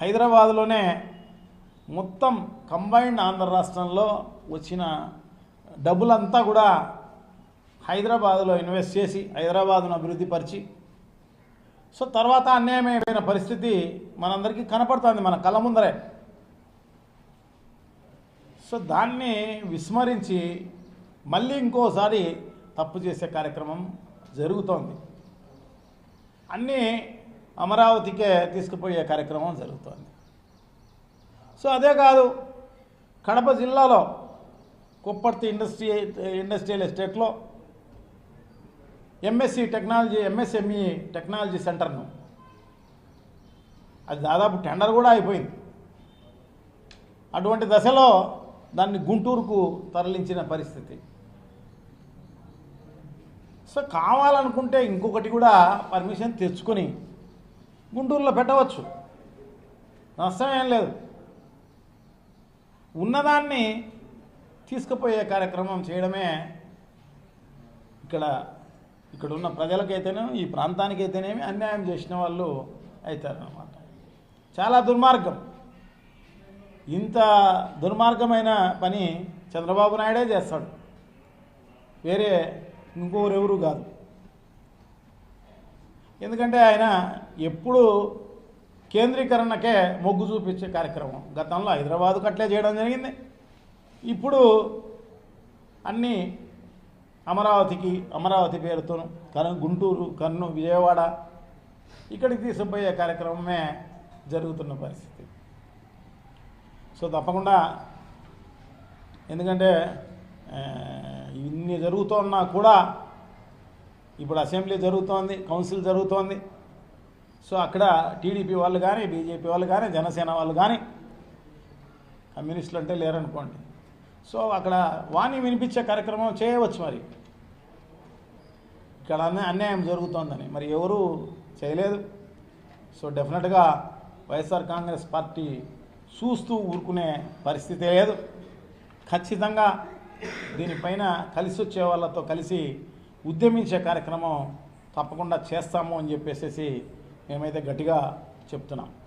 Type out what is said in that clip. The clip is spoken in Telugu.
హైదరాబాద్లోనే మొత్తం కంబైన్డ్ ఆంధ్ర రాష్ట్రంలో వచ్చిన డబ్బులంతా కూడా హైదరాబాద్లో ఇన్వెస్ట్ చేసి హైదరాబాద్ను అభివృద్ధిపరిచి సో తర్వాత అన్యాయమైన పరిస్థితి మనందరికీ కనపడుతుంది మన కళ్ళ ముందరే. సో దాన్ని విస్మరించి మళ్ళీ ఇంకోసారి తప్పు చేసే కార్యక్రమం జరుగుతోంది. అన్నీ అమరావతికే తీసుకుపోయే కార్యక్రమం జరుగుతోంది. సో అదే కాదు కడప జిల్లాలో కుప్పర్తి ఇండస్ట్రీ ఇండస్ట్రియల్ ఎస్టేట్లో ఎంఎస్సి టెక్నాలజీ ఎంఎస్ఎంఈ టెక్నాలజీ సెంటర్ను అది దాదాపు టెండర్ కూడా అయిపోయింది. అటువంటి దశలో దాన్ని గుంటూరుకు తరలించిన పరిస్థితి. సో కావాలనుకుంటే ఇంకొకటి కూడా పర్మిషన్ తెచ్చుకొని గుంటూరులో పెట్టవచ్చు. నష్టం ఏం లేదు. ఉన్నదాన్ని తీసుకుపోయే కార్యక్రమం చేయడమే ఇక్కడ ఇక్కడ ఉన్న ప్రజలకైతేనేమి ఈ ప్రాంతానికైతేనేమి అన్యాయం చేసిన వాళ్ళు అవుతారనమాట చాలా దుర్మార్గం. ఇంత దుర్మార్గమైన పని చంద్రబాబు నాయుడే చేస్తాడు. వేరే ఇంకోరెవరు కాదు. ఎందుకంటే ఆయన ఎప్పుడు కేంద్రీకరణకే మొగ్గు చూపించే కార్యక్రమం. గతంలో హైదరాబాద్కు అట్లే చేయడం జరిగింది. ఇప్పుడు అన్నీ అమరావతికి అమరావతి పేరుతో కను గుంటూరు కన్ను విజయవాడ ఇక్కడికి తీసుకుపోయే కార్యక్రమమే జరుగుతున్న పరిస్థితి. సో తప్పకుండా ఎందుకంటే ఇన్ని జరుగుతున్నా కూడా ఇప్పుడు అసెంబ్లీ జరుగుతోంది కౌన్సిల్ జరుగుతోంది. సో అక్కడ టీడీపీ వాళ్ళు కానీ బీజేపీ వాళ్ళు కానీ జనసేన వాళ్ళు కానీ కమ్యూనిస్టులు అంటే లేరనుకోండి. సో అక్కడ వాణి వినిపించే కార్యక్రమం చేయవచ్చు మరి. ఇక్కడ అన్యాయం జరుగుతోందని. మరి ఎవరు చేయలేదు. సో డెఫినెట్గా వైఎస్ఆర్ కాంగ్రెస్ పార్టీ చూస్తూ ఊరుకునే పరిస్థితి లేదు. ఖచ్చితంగా దీనిపైన కలిసి వచ్చే వాళ్ళతో కలిసి ఉద్యమించే కార్యక్రమం తప్పకుండా చేస్తాము అని చెప్పేసి మేమైతే గట్టిగా చెప్తున్నాం.